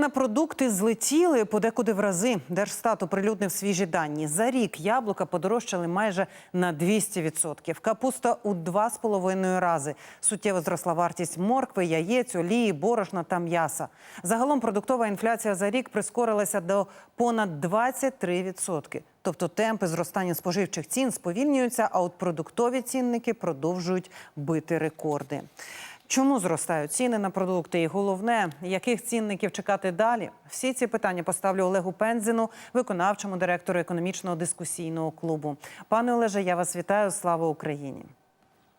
на продукти злетіли подекуди в рази. Держстат оприлюднив свіжі дані. За рік яблука подорожчали майже на 200%. Капуста у 2,5 рази. Суттєво зросла вартість моркви, яєць, олії, борошна та м'яса. Загалом продуктова інфляція за рік прискорилася до понад 23%. Тобто темпи зростання споживчих цін сповільнюються, а от продуктові цінники продовжують бити рекорди. Чому зростають ціни на продукти? І головне, яких цінників чекати далі? Всі ці питання поставлю Олегу Пензіну, виконавчому директору економічного дискусійного клубу. Пане Олеже, я вас вітаю. Слава Україні!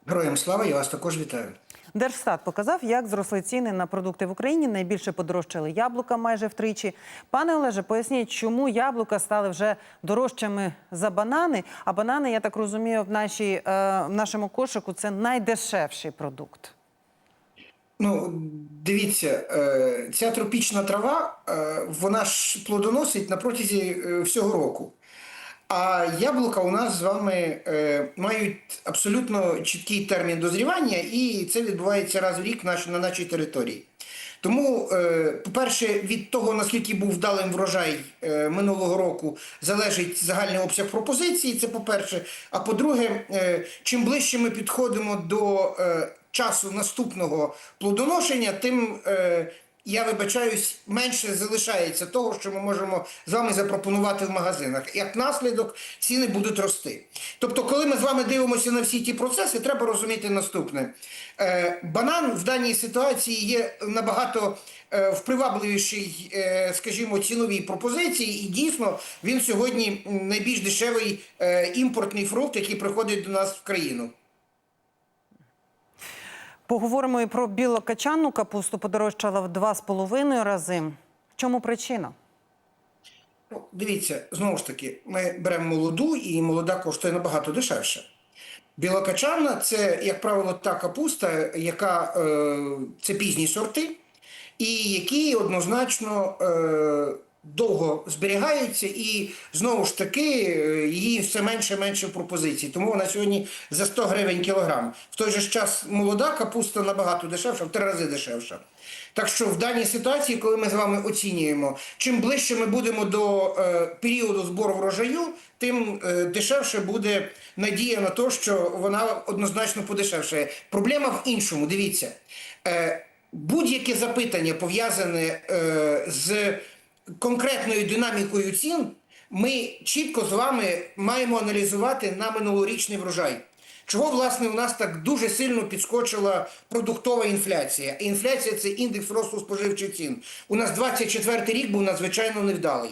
Героям слава, я вас також вітаю. Держстат показав, як зросли ціни на продукти в Україні. Найбільше подорожчали яблука майже втричі. Пане Олеже, поясніть, чому яблука стали вже дорожчими за банани? А банани, я так розумію, в, нашій, е, в нашому кошику це найдешевший продукт. Ну, дивіться, е, ця тропічна трава, е, вона ж плодоносить на протязі е, всього року. А яблука у нас з вами мають абсолютно чіткий термін дозрівання, і це відбувається раз в рік на нашій території. Тому, по-перше, від того, наскільки був вдалим врожай минулого року, залежить загальний обсяг пропозиції. Це по-перше. А по-друге, чим ближче ми підходимо до часу наступного плодоношення, тим е, я вибачаюсь, менше залишається того, що ми можемо з вами запропонувати в магазинах. Як наслідок, ціни будуть рости. Тобто, коли ми з вами дивимося на всі ті процеси, треба розуміти наступне: Е, банан в даній ситуації є набагато е, впривабливіший, е, скажімо, ціновій пропозиції, і дійсно він сьогодні найбільш дешевий імпортний фрукт, який приходить до нас в країну. Поговоримо і про білокачанну капусту. Подорожчала в два з половиною рази. В чому причина? Ну, Дивіться, знову ж таки, ми беремо молоду, і молода коштує набагато дешевше. Білокачанна це, як правило, та капуста, яка е, це пізні сорти, і які однозначно е, довго зберігаються, і знову ж таки е, її все менше і менше в пропозиції. Тому вона сьогодні за 100 гривень кілограм. В той же час молода капуста набагато дешевша, в три рази дешевша. Так що в даній ситуації, коли ми з вами оцінюємо, чим ближче ми будемо до е, періоду збору врожаю, тим е, дешевше буде надія на те, що вона однозначно подешевшає. Проблема в іншому. Дивіться, е, будь-яке запитання пов'язане е, з конкретною динамікою цін, ми чітко з вами маємо аналізувати на минулорічний врожай. Чого, власне, у нас так дуже сильно підскочила продуктова інфляція? Інфляція це індекс росту споживчих цін. У нас 24 рік був надзвичайно невдалий.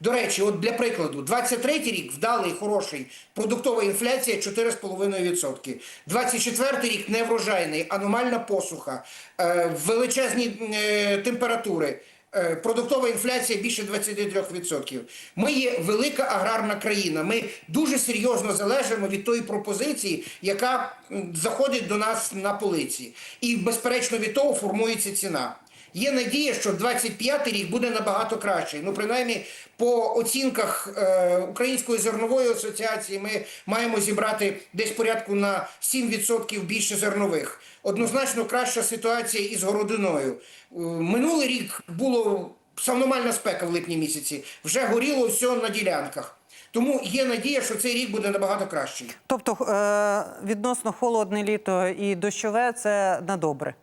До речі, от для прикладу, 23 рік вдалий, хороший, продуктова інфляція 4,5%. 24 рік неврожайний, аномальна посуха, е, величезні е, температури. Е, Продуктова інфляція більше 23%. Ми є велика аграрна країна. Ми дуже серйозно залежимо від тої пропозиції, яка заходить до нас на полиці. І, безперечно, від того формується ціна. Є надія, що 25-й рік буде набагато кращий. Ну, принаймні, по оцінках е, Української зернової асоціації ми маємо зібрати десь порядку на 7% більше зернових. Однозначно краща ситуація із городиною. Е, Минулий рік було савномальна спека в липні місяці. Вже горіло все на ділянках. Тому є надія, що цей рік буде набагато кращий. Тобто, е, відносно холодне літо і дощове це на добре.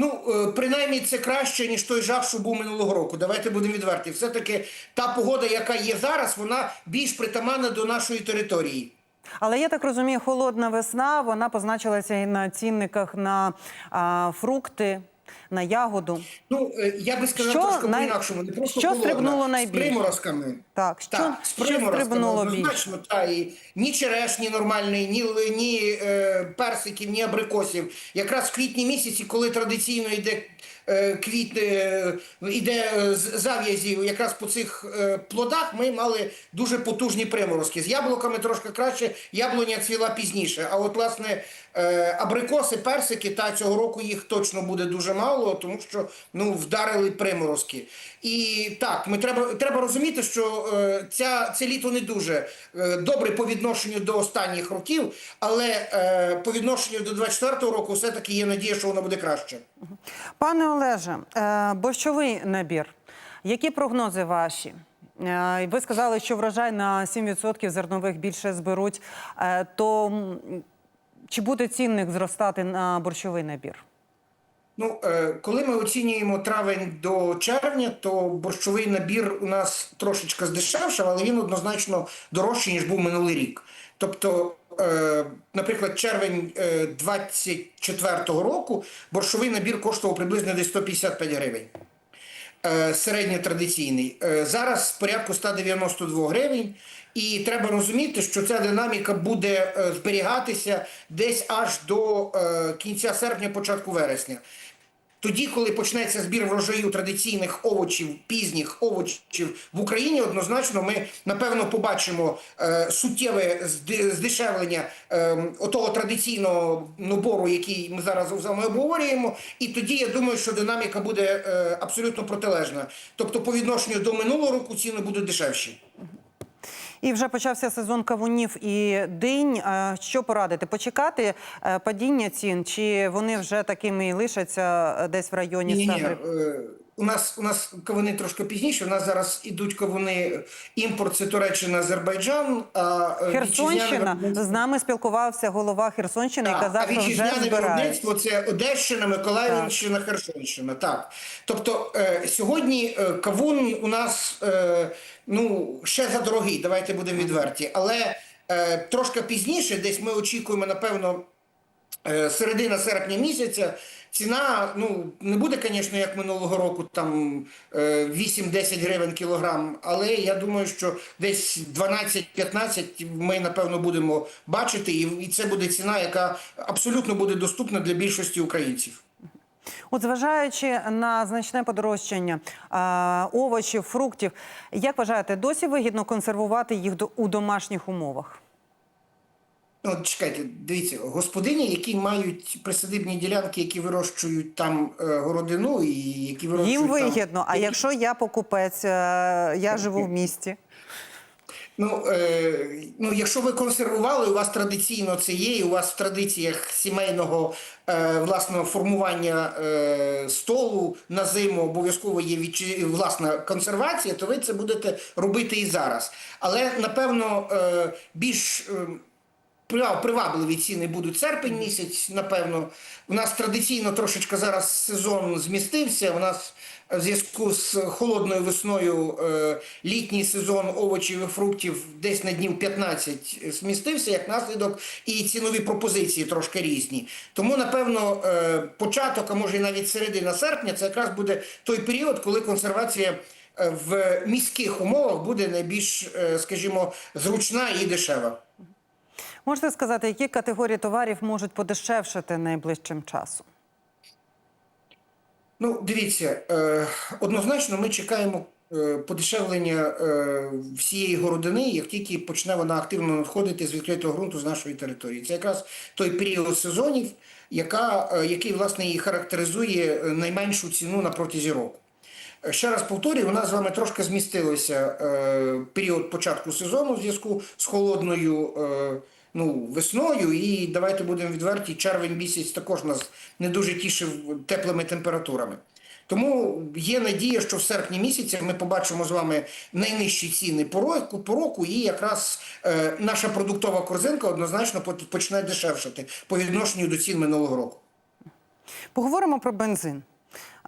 Ну, е, принаймні, це краще, ніж той жах, що був минулого року. Давайте будемо відверті. Все-таки та погода, яка є зараз, вона більш притаманна до нашої території. Але я так розумію, холодна весна вона позначилася і на цінниках на а, фрукти, на ягоду. Ну, е, я би сказав Що трошки най- по-інакшому. Не просто що холодна, стрибнуло найбільше? З приморозками. Так, що- так, з приморозками однозначно, та, і ні черешні нормальної, ні, ні е, персиків, ні абрикосів. Якраз в квітні місяці, коли традиційно йде е, квіт, е, іде е, з- зав'язів, якраз по цих е, плодах ми мали дуже потужні приморозки. З яблуками трошки краще, яблуня цвіла пізніше. А от, власне, е, абрикоси, персики, та цього року їх точно буде дуже мало, тому що ну, вдарили приморозки. І так, ми треба, треба розуміти, що ця, це літо не дуже е, добре по відношенню до останніх років, але е, по відношенню до 24-го року все-таки є надія, що воно буде краще. Пане Олеже, е, борщовий набір. Які прогнози ваші? Е, Ви сказали, що врожай на 7% зернових більше зберуть. Е, То чи буде цінник зростати на борщовий набір? Ну, е, коли ми оцінюємо травень до червня, то борщовий набір у нас трошечки здешевшав, але він однозначно дорожчий, ніж був минулий рік. Тобто, е, наприклад, червень е, 24-го року борщовий набір коштував приблизно десь 155 гривень. Е, середньотрадиційний. Е, Зараз порядку 192 гривень. І треба розуміти, що ця динаміка буде е, зберігатися десь аж до е, кінця серпня, початку вересня. Тоді, коли почнеться збір врожаю традиційних овочів, пізніх овочів в Україні, однозначно ми напевно побачимо е, суттєве здешевлення е, отого традиційного набору, який ми зараз з вами обговорюємо. І тоді я думаю, що динаміка буде е, абсолютно протилежна. Тобто, по відношенню до минулого року ціни будуть дешевші. І вже почався сезон кавунів і динь. Що порадити? Почекати е, падіння цін, чи вони вже такими і лишаться десь в районі Ні, 100 ні, гривень? У нас у нас кавуни трошки пізніше. У нас зараз ідуть кавуни імпорт це Туреччина, Азербайджан. А е, Херсонщина виробництво- з нами спілкувався голова Херсонщини і казав, а що вже виробництво це Одещина, Миколаївщина, Херсонщина. Так. Тобто е, сьогодні е, кавун у нас е, ну, ще за дорогий, давайте будемо відверті. Але е, трошки пізніше, десь ми очікуємо, напевно, середина серпня місяця. Ціна ну не буде, звісно, як минулого року, там е, 8-10 гривень кілограм, але я думаю, що десь 12-15 ми напевно будемо бачити, і, це буде ціна, яка абсолютно буде доступна для більшості українців. От зважаючи на значне подорожчання овочів, фруктів, як вважаєте, досі вигідно консервувати їх до- у домашніх умовах? Ну, чекайте, дивіться, господині, які мають присадибні ділянки, які вирощують там е, городину і які вирощують Їм там... А якщо я покупець, е, я живу в місті. Ну, е, ну, якщо ви консервували, у вас традиційно це є, і у вас в традиціях сімейного е, власного формування е, столу на зиму обов'язково є відчи- власна консервація, то ви це будете робити і зараз. Але напевно е, більш е, привабливі ціни будуть серпень місяць, напевно. У нас традиційно трошечки зараз сезон змістився. У нас в зв'язку з холодною весною е, літній сезон овочів і фруктів десь на днів 15 змістився як наслідок, і цінові пропозиції трошки різні. Тому, напевно, е, початок, а може і навіть середина серпня, це якраз буде той період, коли консервація е, в міських умовах буде найбільш, е, скажімо, зручна і дешева. Можете сказати, які категорії товарів можуть подешевшити найближчим часом? Ну, дивіться, е, однозначно ми чекаємо е, подешевлення е, всієї городини, як тільки почне вона активно надходити з відкритого ґрунту з нашої території. Це якраз той період сезонів, яка, який власне і характеризує найменшу ціну на протязі року. Ще раз повторюю, у нас з вами трошки змістилося період початку сезону в зв'язку з холодною ну, весною. І давайте будемо відверті, червень місяць також нас не дуже тішив теплими температурами. Тому є надія, що в серпні місяці ми побачимо з вами найнижчі ціни по року, по року і якраз е, наша продуктова корзинка однозначно по- почне дешевшати по відношенню до цін минулого року. Поговоримо про бензин.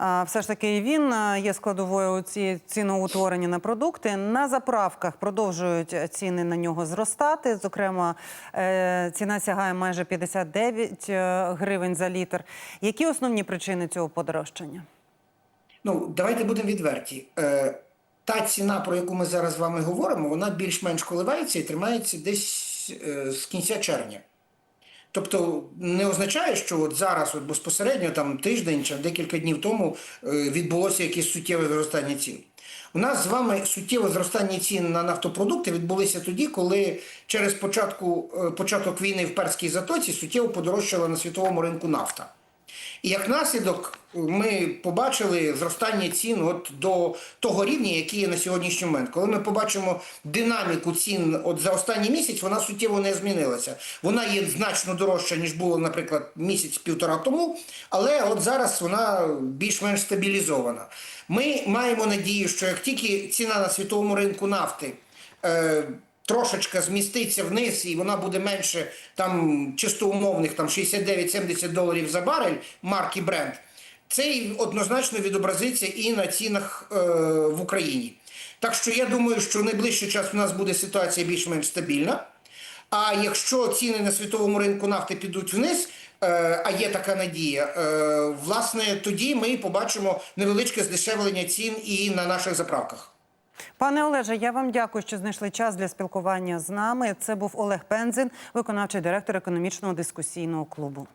Все ж таки, він є складовою ці ціноутворення на продукти. На заправках продовжують е, ціни на нього зростати. Зокрема, е, ціна сягає майже 59 е, гривень за літр. Які основні причини цього подорожчання? Ну, давайте будемо відверті. Е, та ціна, про яку ми зараз з вами говоримо, вона більш-менш коливається і тримається десь е, з кінця червня. Тобто не означає, що от зараз, от безпосередньо там тиждень чи декілька днів тому е, відбулося якесь суттєве зростання цін. У нас з вами суттєве зростання цін на нафтопродукти відбулися тоді, коли через початку, е, початок війни в Перській затоці суттєво подорожчала на світовому ринку нафта. І як наслідок ми побачили зростання цін от до того рівня, який є на сьогоднішній момент. Коли ми побачимо динаміку цін от за останній місяць, вона суттєво не змінилася. Вона є значно дорожча, ніж було, наприклад, місяць-півтора тому, але от зараз вона більш-менш стабілізована. Ми маємо надію, що як тільки ціна на світовому ринку нафти е, трошечка зміститься вниз, і вона буде менше там чисто умовних там 69-70 доларів за барель марки Brent, це однозначно відобразиться і на цінах е, в Україні. Так що я думаю, що в найближчий час у нас буде ситуація більш-менш стабільна. А якщо ціни на світовому ринку нафти підуть вниз, е, а є така надія, е, власне, тоді ми побачимо невеличке здешевлення цін і на наших заправках. Пане Олеже, я вам дякую, що знайшли час для спілкування з нами. Це був Олег Пензин, виконавчий директор економічного дискусійного клубу.